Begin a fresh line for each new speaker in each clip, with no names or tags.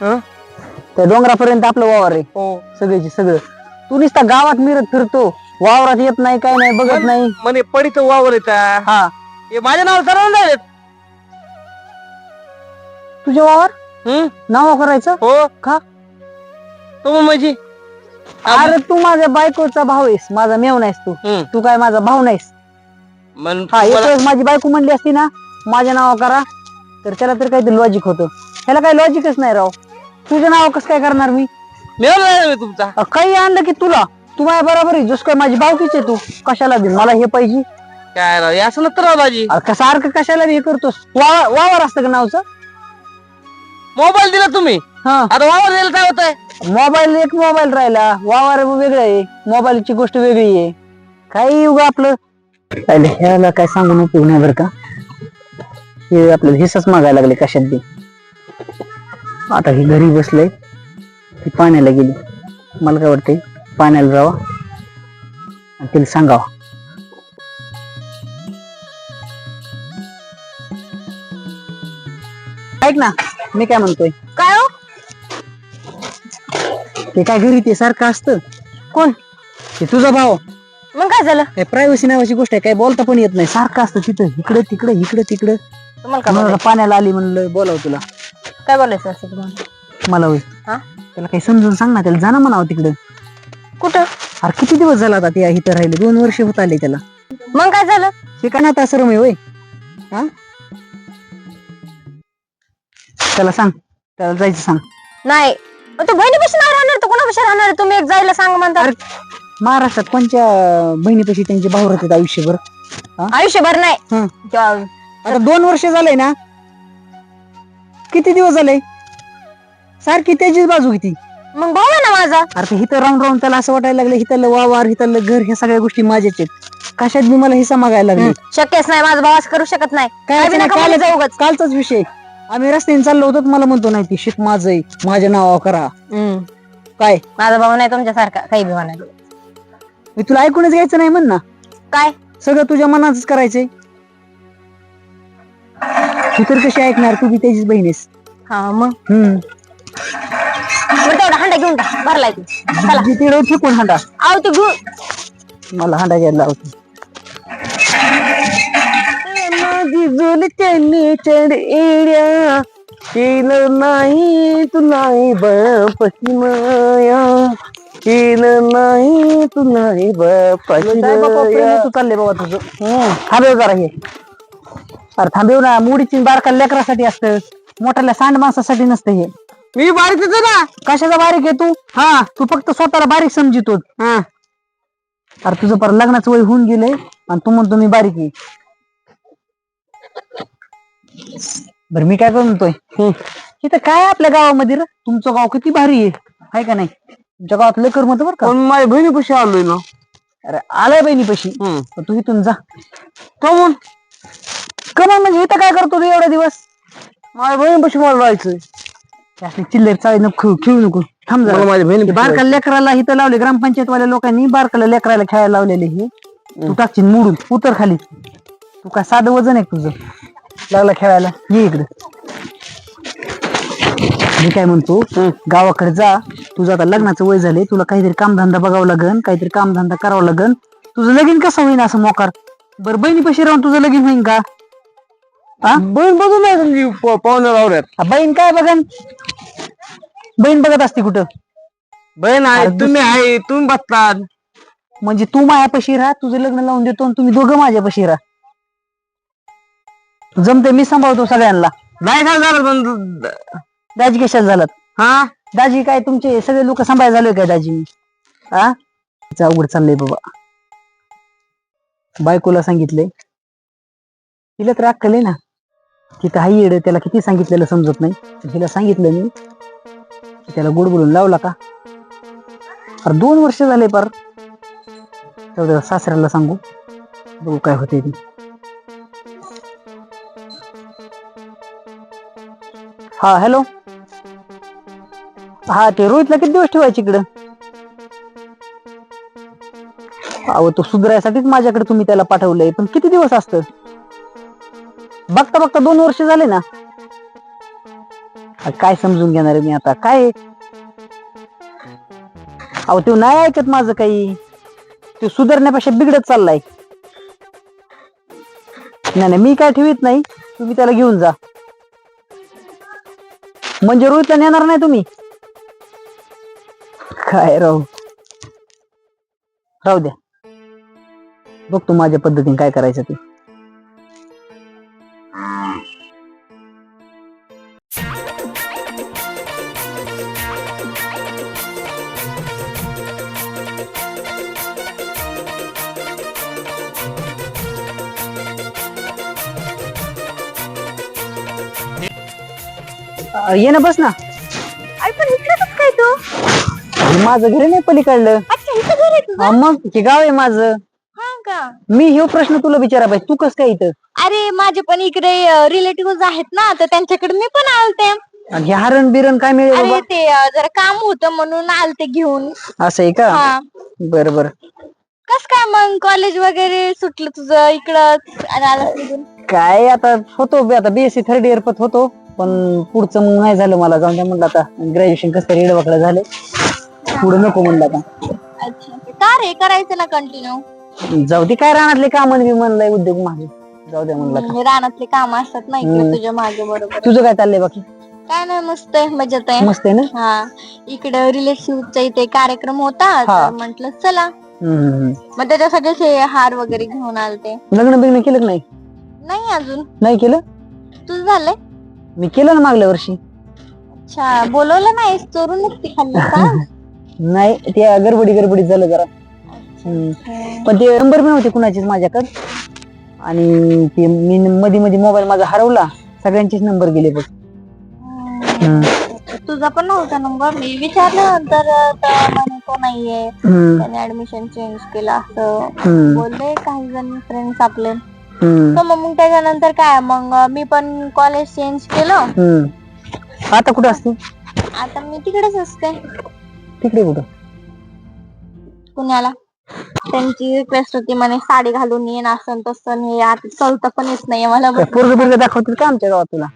हं?
त्या डोंगरापर्यंत आपलं वावर आहे.
हो.
सगळ्याची सगळं. तू नुसता गावात मिरत फिरतो. वावरात येत नाही काय नाही बघत नाही.
म्हणे पडीत वावर येत
हा.
हे माझ्या नाव सर्वांना आहेत
तुझे वावर? नाव करायचं?
हो.
का
तो मग माझी.
अरे तू माझ्या बायकोचा भाऊ आहेस. माझा मेव नाहीस तू. तू काय माझा भाऊ नाहीस. हा एक वेळेस माझी बायको म्हणली असती ना माझ्या नाव करा तर त्याला तर काहीतरी लॉजिक होतं. ह्याला काही लॉजिकच नाही राव. तुझं नाव कसं काय करणार मी?
तुमचा.
अ, काही आणलं की तुला? तू माझ्या बरोबर आहे. जस काय माझी भावकीच आहे तू. कशाला दे मला हे पाहिजे.
काय राव हे असं नसतं राव दाजी.
अरे का सारखं कशाला बी हे करतोस? वावर वावर असतं का नावचं?
मोबाईल दिला तुम्ही?
हा.
आता वावर दिला काय होत आहे
मोबाईल एक मोबाईल राहिला. वावर वेगळं आहे. मोबाईलची गोष्ट वेगळी आहे. काही उगा आपलं? ह्याला काय सांगून उपयोग नाही बरं का? हे आपल्याला हिस्साच मागायला लागले कशात बी. आता ही घरी बसले. ती पाण्याला गेली. मला काय वाटतंय पाण्याला जावा आणि तिला सांगावा. ऐक ना मी काय म्हणतोय?
काय हो?
ते काय घरी ते सारखं असतं?
कोण?
ते तुझा भाव
मग काय झालं?
काय प्रायव्हसी नावाची गोष्ट आहे काय बोलता पण येत नाही. सारखं असतं तिथं. इकडे तिकडे इकडे तिकडे.
तुम्हाला काय?
पाण्याला आली म्हणलं बोलाव तुला.
काय बोलायचं असं तुम्हाला?
मला होय.
हा?
त्याला काही समजून सांग ना त्याला जाणं म्हणावं तिकडं.
कुठं?
अरे किती दिवस झाला आता ते इथं राहिले? दोन वर्ष होत आले त्याला.
मग काय झालं?
ना आश्रम आहे होय? हा? त्याला सांग. त्याला जायचं सांग.
नाही. मग तू बहिणीपाशी नाही राहणार तर कोणापाशी राहणार आहे? तुम्ही एक जायला सांग म्हणता
अरे महाराष्ट्रात कोणत्या बहिणीपाशी त्यांचे भाऊ राहतात आयुष्यभर?
आयुष्यभर नाही.
हं.
त्या-
आता दोन वर्ष झालंय ना किती दिवस झाले? सारखी त्याचीच बाजू किती
मग भाऊ आहे ना माझा.
अरे ते हिथं राहून राहून त्याला असं वाटायला लागलं हिथलं वावर हिथलं घर ह्या सगळ्या गोष्टी माझ्याच आहेत. कशात मी मला हिस्सा मागायला लागले.
शक्यच नाही माझा भाऊ असं करू शकत नाही.
काय
काय बी नका
कालच-
जाऊ उगाच.
कालचाच विषय. आम्ही रस्त्याने चाललो होतो तर मला म्हणतो नाही ती शिक माझं आहे. माझ्या नावावर करा.
हम्म.
काय?
माझा भाऊ नाही तुमच्यासारखा काही बी म्हणायचं
मी तुला ऐकूनच घ्यायचं नाही म्हण ना.
काय?
सगळं तुझ्या मनातच करायचंय. तू तर कशी ऐकणार तू बी त्याचीच बहिणीस
हा मग?
हम्म.
बरं तेवढा हांडा घेऊन भरलाय तू. चला.
जी तिकडे फेकून हांडा?
आव तू घेऊन.
मला हांडा घ्यायला लावतो माझी जुल त्यांनी चढ एड्या केलं नाही तुला बापाची माया. केलं नाही तुला बापाची तू चालले बाबा तुझं. थांबेव जरा हे. अरे थांबेव ना मुडीची बारका लेकरासाठी असतं. मोठ्याला सांड माणसासाठी नसतं हे.
मी बारीक येतो ना.
कशाचा बारीक आहे तू? हा. तू फक्त स्वतःला बारीक समजितो.
हा.
अरे तुझं पर लग्नाचं वय होऊन गेलंय आणि तू म्हणतो मी बारीक आहे. बर मी काय म्हणतोय? इथं काय आपल्या गावामध्ये रे? तुमचं गाव किती भारी आहे. हाय का नाही? तुमच्या गावात लय करमत बर का.
पण माझ्या बहिणीपाशी आलोय ना.
अरे आलाय बहिणी पशी. तू इथून जा.
कमून?
कमा म्हणजे इथं काय करतो तू एवढा दिवस?
माझ्या बहिणीपाशी मला राहायचंय
असले चिल्लर चाळी नको खेळू खेळू नको. थांब
मला
जरा
माझ्या बहिणी
बारका लेकराला इथं लावले ग्रामपंचायत वाल्या लोकांनी बारकाला लेकराला खेळायला लावलेले हे. तू टाकशील मोडून उतर खाली. तू काय साधं वजन आहे का तुझं? लागला खेळायला. ये इकडे. मी काय म्हणतो गावाकडे जा. तुझं आता लग्नाचं वय झाले तुला काहीतरी कामधंदा बघावं लागन काहीतरी कामधंदा करावं लागन. तुझं लगीन कसं होईन असं मोकार? बरं बहिणीपाशी राहून तुझं लगीन होईन का?
बहीण बघून नाही पाहुण्या रावऱ्यात
हा, बहीण काय बघन? बहीण बघत असते कुठं?
बहीण आहे तुम्ही आहे तुम्ही बसतात
म्हणजे तू माझ्यापाशी राहा तुझं लग्न लावून देतो आणि तुम्ही दोघं माझ्यापाशी राहा. जमते मी सांभाळतो सगळ्यांना.
नाही काय झालं पण
दाजी कशाला झालात?
हा?
दाजी काय तुमचे सगळे लोक सांभाळ झाले काय दाजी? मी हा अवघड चाललंय बाबा. बायकोला सांगितलंय. तिला तर अक्कल आहे ना. की काही येड त्याला किती सांगितलेलं समजत नाही. हिला सांगितलं मी की त्याला गोड बोलून लावला का? अरे दोन वर्ष झाले पार. तेवढं सासऱ्याला सांगू. बघू काय होते ती. हा हॅलो. हा ते रोहितला किती दिवस ठेवायचे इकडं? अहो तो सुधारायसाठीच माझ्याकडे तुम्ही त्याला पाठवलंय. पण किती दिवस असतं? बघता बघता दोन वर्ष झाले ना. काय समजून घेणार आहे मी आता? काय? अहो तो नाही ऐकत माझं काही. तो सुधारण्यापेक्षा बिघडत चाललाय. नाही नाही मी काय ठेवीत नाही. तुम्ही त्याला घेऊन जा. म्हणजे रोहितला नेणार नाही तुम्ही? काय राहू राहू द्या. बघतो माझ्या पद्धतीने काय करायचं ते. अ, ये ना बस ना.
आई पण काय तू?
हे माझं घर नाही पलीकडलं.
अच्छा इथं घर आहे तुझं?
हा, मग हे गाव आहे माझं.
हा का?
मी ह्यो प्रश्न तुला विचारा पाहिजे तू कस काय इथं?
अरे माझे पण इकडे रिलेटिव्ह आहेत ना तर त्यांच्याकडे मी पण आलते.
आणि हे हरण बिरण काय मिळेल
अरे
बाबा?
ते अं, जरा काम होतं म्हणून आलते घेऊन.
असं आहे का?
हा.
बर बर.
कस काय मग कॉलेज वगैरे सुटलं तुझं इकडं? आणि आलास निघून
काय आता होतो बे- आता बीएससी थर्ड इयर पत होतो. पण पुढचं मग नाही झालं मला. जाऊन द्या म्हणलं आता. ग्रॅज्युएशन कसं तरी वाकडं झालं पुढे नको म्हणलं आता.
अच्छा. का रे? करायचं ना कंटिन्यू
जाऊ दे काय राहणारले काम मी म्हणलंय उद्योग माझे जाऊ द्या म्हणलं आता.
रानातले काम असतात ना इकडे
हम्म.
तुझ्या मागे बरोबर.
तुझं काय चाललंय बाकी?
काय नाही मस्त आहे मजेत आहे.
मस्त आहे ना?
हा. इकडे रिलेटिव्हचा इथे कार्यक्रम होता
हा.
तर म्हंटल चला.
हम्म, हम्म, हम्म.
मग त्याच्यासाठी असे हार वगैरे घेऊन आलते.
लग्न बिग्न केलं की नाही?
नाही अजून.
नाही केलं?
तुझं झालंय?
मी केलं ना मागल्या वर्षी.
अच्छा बोलवलं नाही चोरूनच ती खाल्ली का
नाही ते गडबडी गडबडीत झालं जरा. हम्म. पण ते नंबर पण होते कुणाचेच माझ्याकडे. आणि ते मी मध्ये मध्ये मोबाईल माझा हरवला सगळ्यांचेच नंबर गेले बघ.
हम्म. तुझा पण नव्हता नंबर मी विचारलं तर तर म्हणे तो नाहीये.
हम्म,
त्याने ऍडमिशन चेंज केलं असं.
हम्म,
बोलले काही जण फ्रेंड्स आपले. तर मग मग त्याच्यानंतर काय मग मी पण कॉलेज चेंज केलं.
हम्म. आता कुठं असते?
आता मी तिकडेच असते.
तिकडे कुठं?
पुण्याला. त्यांची रिक्वेस्ट होती म्हणे साडी घालून येईन असं तसं हे आता चलतं पण येत नाहीये मला
काय पोरग बिरग दाखवतील का आमच्या गावात तुला?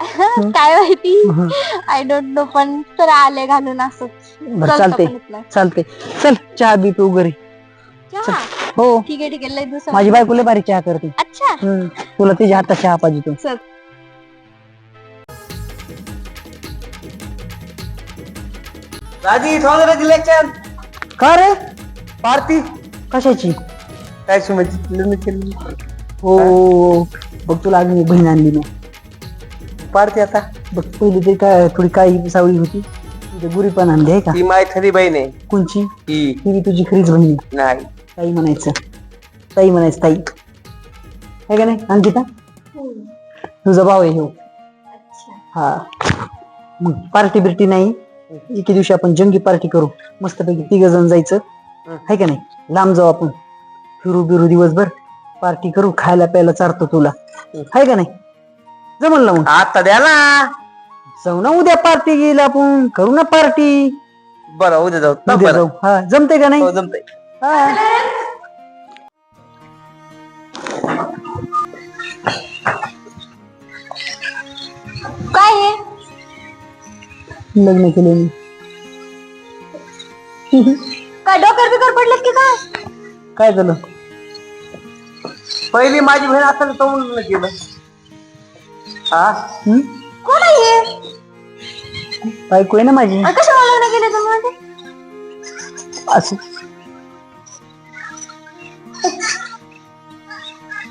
काय माहिती? आय डोंट नो पण तर आले घालून असं.
बरं
चलतं
चालते
पण येत नाही.
चालते चल चहा बी पिऊ घरी.
चहा?
हो.
ठीक आहे ठीक आहे. लय.
माझी बायको लय भारी चहा करते.
अच्छा.
हम्म. तुला तिच्या हातात चहा पाहिजे तू.
चल.
राजी थांबलं इलेक्शन
का रे?
पार्टी?
कशाची?
काय सुमती लग्न केलं
हो बघ तुला अजून एक बहीण आणली मी.
पार्टी आता?
बघ पहिली तरी काय थोडी काही सावळी होती. तुझ्या गुरी पण आणली आहे का?
ती माय खरी बहीण आहे.
कोणची?
ही.
ती बी तुझी खरीच बहीण
नाही.
ताई म्हणायचं. ताई म्हणायचं ताई. आहे का नाही अंकिता? तुझा भाऊ आहे हो. हा. मग पार्टी बिर्टी नाही. एके दिवशी आपण जंगी पार्टी करू. मस्तपैकी तिघ जण जायचं. आहे का नाही? लांब जाऊ आपण. फिरू बिरू दिवसभर. पार्टी करू खायला प्यायला चारतो तुला. आहे का नाही? जमल ना मग?
आता द्या ना.
जाऊ ना उद्या पार्टी घेईल आपण. करू ना पार्टी.
बरं उद्या जाऊ.
उद्या
बरं.
जाऊ. हा जमते का नाही?
हो, जमतंय.
काय हे?
लग्न केले मी.
काय डोकर बिकर पडलं की काय?
काय झालं?
पहिली माझी बहीण असेल तो म्हणून लग्न केलं. हा?
कोण आहे हे?
बायको आहे ना माझी.
आणि कशाला लग्न केलं तुम्ही
असं.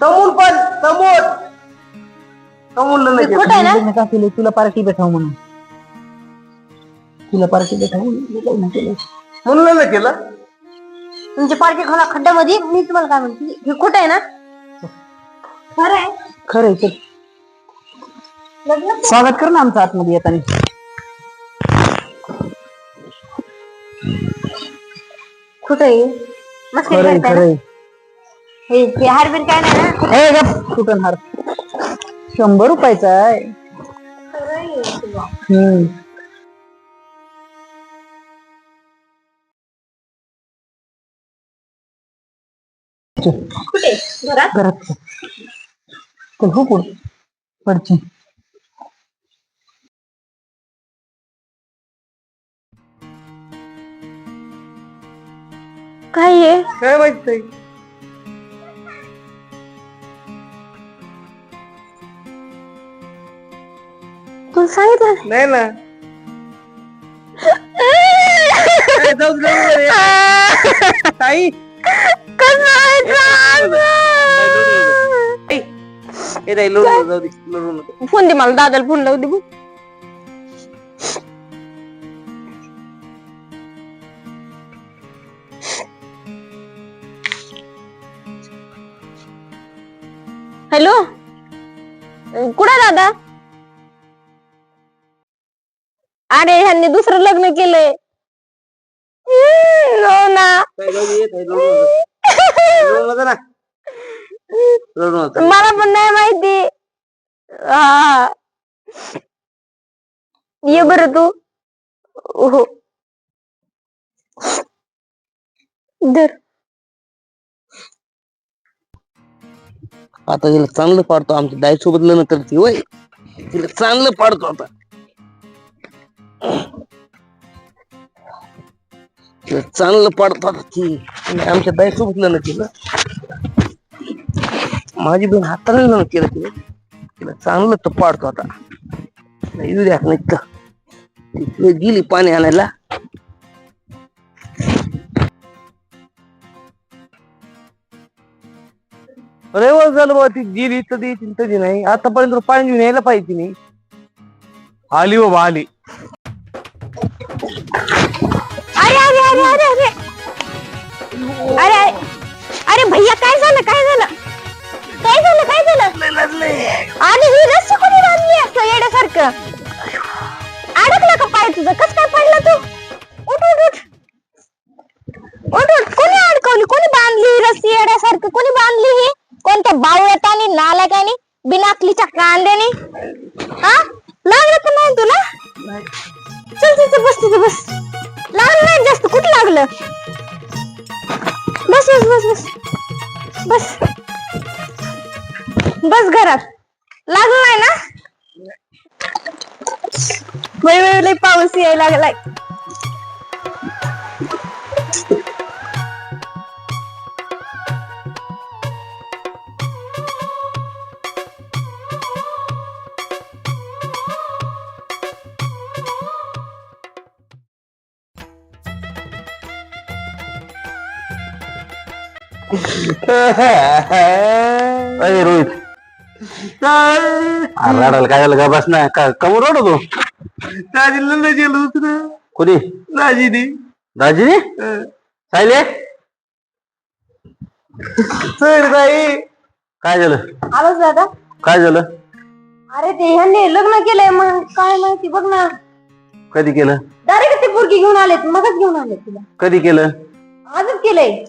तमून पण तमून. तमून लग्न केलं
कुठं आहे ना?
का केलं तुला पार्टी भेटाव म्हणून. तुला पार्टी भेटाव म्हणून केलं
म्हणून केलं.
तुमच्या पार्टी खोला खड्ड्यामध्ये मी तुम्हाला काय म्हणते? हे कुठं आहे ना? खरं आहे.
खरं आहे.
लग्न
स्वागत कर ना आमचं आतमध्ये येताना.
कुठं आहे? मस्करी
खरंय
करताय ना?
खरंय
हे हार बिर काय नाही ना?
हे कुठून हार शंभर रुपयाचा आहे. हम्म. हो
काय आहे
काय माहीत नाही.
तुला सांगितलं
नाही ना काय जाऊ दे, जाऊ दे. ताई ए ताई लोडू नको, जाऊ दे लोडू नको
फोन दे मला दादाला फोन लावू दे बघ. हॅलो कुठे दादा अरे ह्यांनी दुसरं लग्न केलंय. हम्म, हो ना
जाऊ दे, नको. नको नको
मला पण नाही माहिती. हा ये बर तू. हो. धर.
आता तिला चांगलं पाडतो आमच्या दाई सोबत लग्न करते वय तिला चांगलं पाडतो आता. चांगलं पाडतात आता आमच्या बाई सोबत ना केलं. माझी बहीण हाताने केलं तिने तिला चांगलं तर पाडतो आता येऊ द्या नाही तर. गेली पाणी आणायला.
अरे झालं बाबा ती गेली तर ती कधी नाही आतापर्यंत पाणी घेऊन यायला पाहिजे नाही. आली बाबा आली.
अरे अरे अरे भैया काय झालं काय झालं? काय झालं काय झालं? आणि ही रस्सी कोणी बांधली असं येण्यासारखं अडकलं का पाय तुझं? कस काय पडलं तू? उठ उठ उठ. उठ उठ. कोणी अडकवली? कोणी बांधली ही रस्सी येण्यासारखं कोणी बांधली ही? कोणत्या बावळटाने नालाकाने बिनाकलीच्या कांद्याने? हा?
अरे रोहित अरे रडायला काय झालं? का बस ना का कमर रडतो तू
दाजीला नाही गेलो दुसरं
कुणी
दाजीनी
दाजीने सायले
चल ताई
काय झालं
आवाज दादा
काय झालं
अरे ते ह्यांनी लग्न केलंय मग काय माहिती? बघ ना.
कधी केलं?
डायरेक्ट ते पोरगी घेऊन आलेत मगच घेऊन आलेत तिला.
कधी केलं?
आजच केलंय.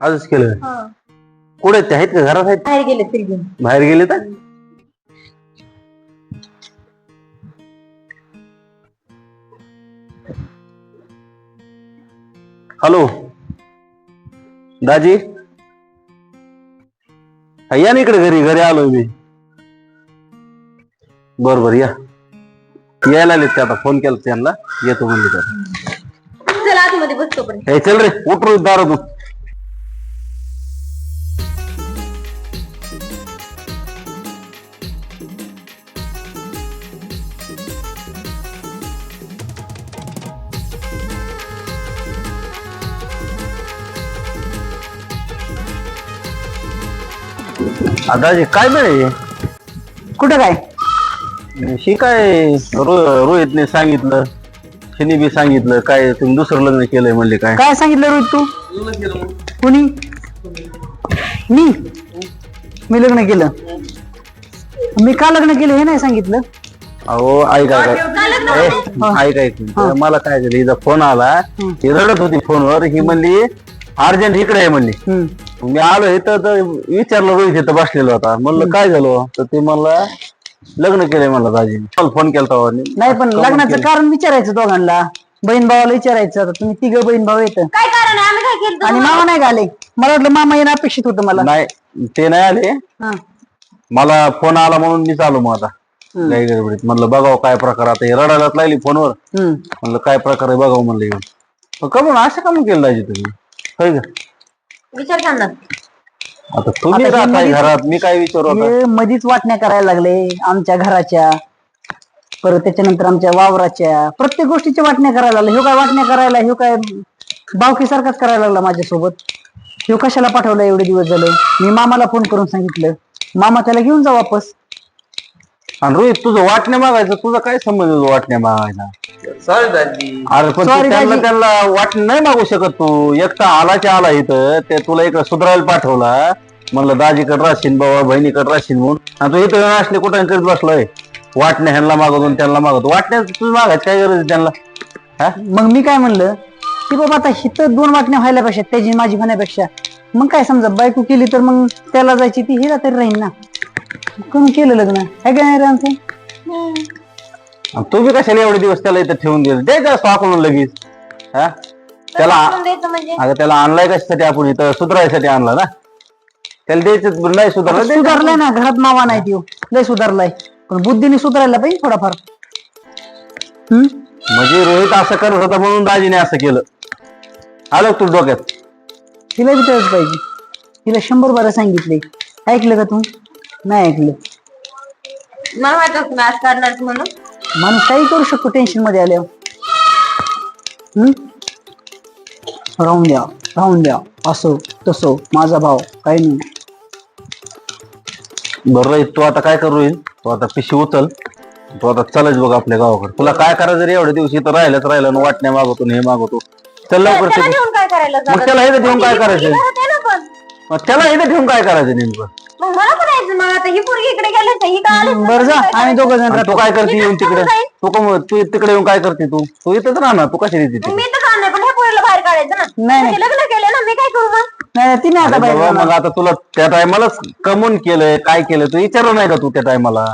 आजच केलं.
हा.
कुठे आहेत? ते आहेत का? घरात आहेत?
बाहेर गेले तरी घेऊन
बाहेर गेले तर? हॅलो. दाजी. हा, या ना इकडे घरी. घरी आलोय मी. बर बर या. यायला आलेत ते आता? फोन केला त्यांना. येतो म्हणले तर.
चला आतमध्ये बसतो पण.
हे चल रे. उठ रोज दादाजी काय मिळे
कुठं काय?
शी काय रो- रोहितने सांगितलं शिनी बी सांगितलं काय तुम्ही दुसरं लग्न केलंय म्हणले काय?
काय सांगितलं रोहित तू? कुणी? मी? मी लग्न केलं. मी का लग्न केलं हे नाही सांगितलं?
अहो ऐक ऐक. ए, ऐक ऐक मला काय झालं हिचा फोन आला ती रडत होती फोनवर ही म्हणली अर्जंट इकडे आहे म्हणली.
हम्म.
मी आलो इथं तर विचारलं रोहित इथं बसलेला होता. म्हणलं काय झालं? तर ते मला लग्न केलंय म्हणलं दाजी. मला फोन केला
नाही पण लग्नाचं कारण विचारायचं दोघांना. बहीण भावाला विचारायचं आता तुम्ही तिघ बहीण भाऊ येत
काय कारण आहे? आम्ही काय केलं
आणि मामा नाही आले? मला वाटलं मामा येणं अपेक्षित होतं मला.
नाही ते नाही आले.
हा.
मला फोन आला म्हणून मी चालू मग आता. काही गडबडीत. म्हणलं बघावं काय प्रकार आता हे रडायलाच लागली फोनवर
हम्म.
म्हणलं काय प्रकार आहे? बघावं म्हणलं येऊन मग का म्हणून असं का म्हणून केलं दाजी तुम्ही. होय का?
विचार त्यांना
आता तुम्ही
आता हे
राहताय
मध्येच-
घरात मी काय विचारू आता?
हे मधीच वाटण्या करायला लागले आमच्या घराच्या. परत त्याच्यानंतर आमच्या वावराच्या. प्रत्येक गोष्टीच्या वाटण्या करायला लागले. ह्यो काय वाटण्या करायला ह्यो काय बावकी सारखाच करायला लागला माझ्यासोबत. ह्यो कशाला पाठवला एवढे दिवस झालं? मी मामाला फोन करून सांगितलं. मामा त्याला घेऊन जा वापस.
आणि रोहित तुझं वाटण्या मागायचं तुझा काय संबंध आहे वाटण्या मागायला
सॉरी दादी
अरे पण तू
Sorry,
त्यांना
दाजी.
त्यांना वाटणी नाही मागू शकत तू. एकटा आलाच्या आला इथं ते तुला इकडे सुधारायला पाठवला. म्हणलं दाजीकडे राहशील बाबा बहिणीकडे राहशील म्हणून. आणि तू इथं असले कुठं करीत बसलोय? वाटण्या ह्यांना मागवतो आणि त्यांना मागवतो. वाटण्या तुझं मागायचं काय गरज आहे त्यांना? हा?
मग मी काय म्हणलं? की बाबा आता हिथं दोन वाटण्या व्हायल्यापेक्षा त्याची माझी होण्यापेक्षा मग काय समजा बायको केली तर मग त्याला जायची ती हिला तरी राहील ना? करून केलं लग्न? आहे का नाही रे आमचं
आणि तू बी कशाला एवढे दिवस त्याला इथं ठेवून दिलं? द्यायचं असतो आपण लगेच. हा? त्याला
करून द्यायचं म्हणजे?
अगं त्याला आणलाय कशासाठी आपण इथं? सुधारायसाठी आणला ना? त्याला द्यायचं नाही सुधारलं.
सुधारलाय ना घरात नावा नाही त्यो. लय सुधारलाय. पण बुद्धीने सुधारायला पाहिजे थोडाफार. हम्म?
म्हणजे रोहित असं करत होता म्हणून दाजीने असं केलं. आलं तू डोक्यात?
तिला तेच पाहिजे. तिला शंभर बारा सांगितले. ऐकलं का तू? नाही ऐकलं.
मला वाटत तुम्ही आज करणार म्हणून.
माणूस काही करू शकतो टेन्शनमध्ये आल्यावर. हम्म? राहून द्या राहून द्या. असो तसो माझा भाव काही नाही.
बरं रोहित तू आता काय करू रोहित तू आता पिशी उचल. तू आता चलच बघ आपल्या गावाकडे. तुला काय करायचं रे एवढ्या दिवशी? इथं राहिलंच राहिलं ना वाटण्या मागवतो आणि हे मागवतो. चल लवकर
त्याला
ते-
घेऊन काय करायला
मग? त्याला इथं काय करायचं? मग त्याला इथं ठेवून काय करायचं नेमकं?
मग मला पण यायचं मग आता ही पोरगी इकडे गेले तर ही का?
बरं जा आम्ही दोघं जण
आणि तू काय करते? येऊन तिकडे. तू का मग- तू तिकडे येऊन काय करते तू? तू इथंच राहणार तू कशी
मग मी तर नाही पण ह्या पोरीला बाहेर काढायचं ना.
नाही, नाही.
म्हणजे लग्न केलं ना मी काय करू मग?
नाही तिने आता बाहेर जाणार.
मग आता तुला त्या टायमालाच कमवून केलंय काय केलं तू विचारलं नाही का तू त्या टायमाला?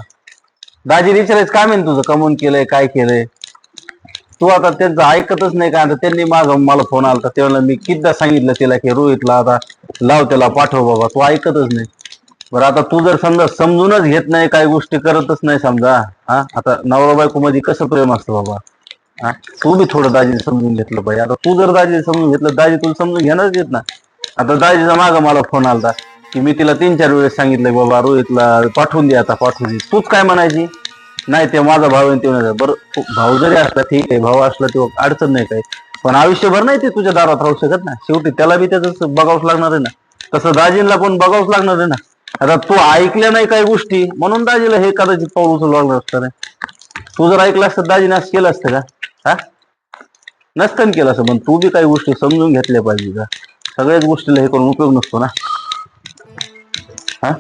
दाजी विचारायचं काय म्हणते तुझं? कमवून केलंय काय केलंय? तू आता त्यांचं ऐकतच नाही का? आता त्यांनी माग मला फोन आला तेव्हा मी कितीदा सांगितलं तिला की रोहितला आता लाव त्याला पाठव बाबा तू ऐकतच नाही. बरं आता तू जर समजा समजूनच घेत नाही काही गोष्टी करतच नाही समजा हा? आता नवरा बायको मध्ये कसं प्रेम असतं बाबा? हा? तू बी थोडं दाजी समजून घेतलं पाहिजे. आता तू जर दाजी समजून घेतलं दाजी तुला समजून घेणारच येत ना आता दाजीचा माग मला फोन आलता की मी तिला तीन चार वेळेस सांगितलं बाबा रोहितला पाठवून दे आता पाठवून दे. तूच काय म्हणायची? नाही ते माझा भाऊ आहे ते बरं भाऊ जरी असला ठीक आहे भाऊ असला ते अडचण नाही काही. पण आयुष्यभर नाही ते तुझ्या दारात राहू शकत ना. शेवटी त्याला बी त्याच बघावंच लागणार आहे ना. तसं दाजींना पण बघावंच लागणार आहे ना. आता तू ऐकल्या नाही काही गोष्टी म्हणून दाजीला हे कदाचित पाऊल उचलू लागलं असतं रे. तू जर ऐकलं असतं दाजीने असं केलं असतं का? हा? नसतं केलं असं पण तू बी काही गोष्टी समजून घेतल्या पाहिजे का? सगळ्याच गोष्टीला हे करून उपयोग नसतो ना. हा?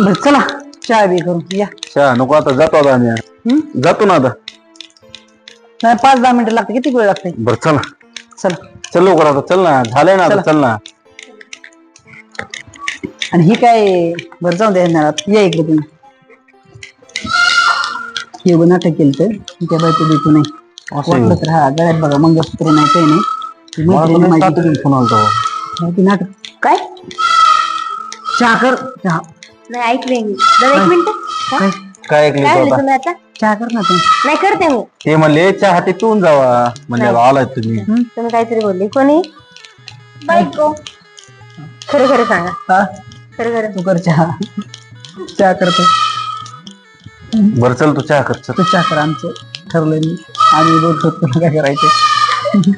बरं चला चहा बी करू या.
चहा नको आता जातो आता आम्ही.
हम्म?
जातो ना आता.
नाही पाच दहा मिनिटं लागते किती वेळ लागते?
बरं चला.
चला.
चल लवकर आता चल ना. झालंय ना आता चल ना.
आणि ही काय बरं जाऊ द्या या इकडे तुम्ही. हे बघ नाटक केलं तर त्या बायको बिकू नाही
असं
वाटलं तर हा गळ्यात बघा मंगळसूत्र नाही काही नाही. ती
फोन आलता.
नाटक काय? चहा कर चहा
नाही ऐकले मी. जरा एक मिनिट.
काय?
काय ऐकली
काय
तू
म्हणले
आता
तुम्ही आता?
चहा कर ना तू.
नाही करते मी.
ते म्हणले चहा ते पिऊन जावा. म्हणजे आलाय तुम्ही.
तुम्ही काहीतरी बोलले. कोणी? बायको. खरं खरं सांगा.
तू कर चहा. चहा करतो.
बरं चल तू चहा कर चल.
तू चहा कर आमचं ठरलंय मी. आम्ही बोलतो तुला काय करायचं?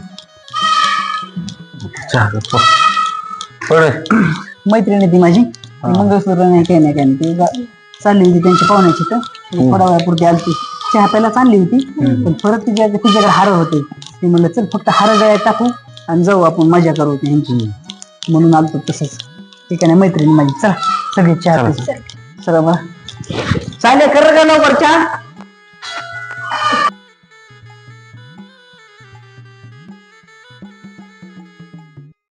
चहा कर पळ. पळ रे.
मैत्रिणी ती माझी. ती मंगळसूत्र नाही काही नाही काही नाही. ती चालली होती त्यांच्या पाहुण्याची तर ती थोड्या वेळापुरती आलती. चहा प्यायला चालली होती. पण परत तिच्या तिच्याकडे हार होते. ती म्हणलं चल फक्त हार गळ्यात टाकू आणि जाऊ आपण. मजा करू ह्यांची. म्हणून आलतो तसंच. ठीक आहे ना मैत्रिणी माझी. चला सगळे चहा पिऊ. चला बा. चालेल कर का लवकर चहा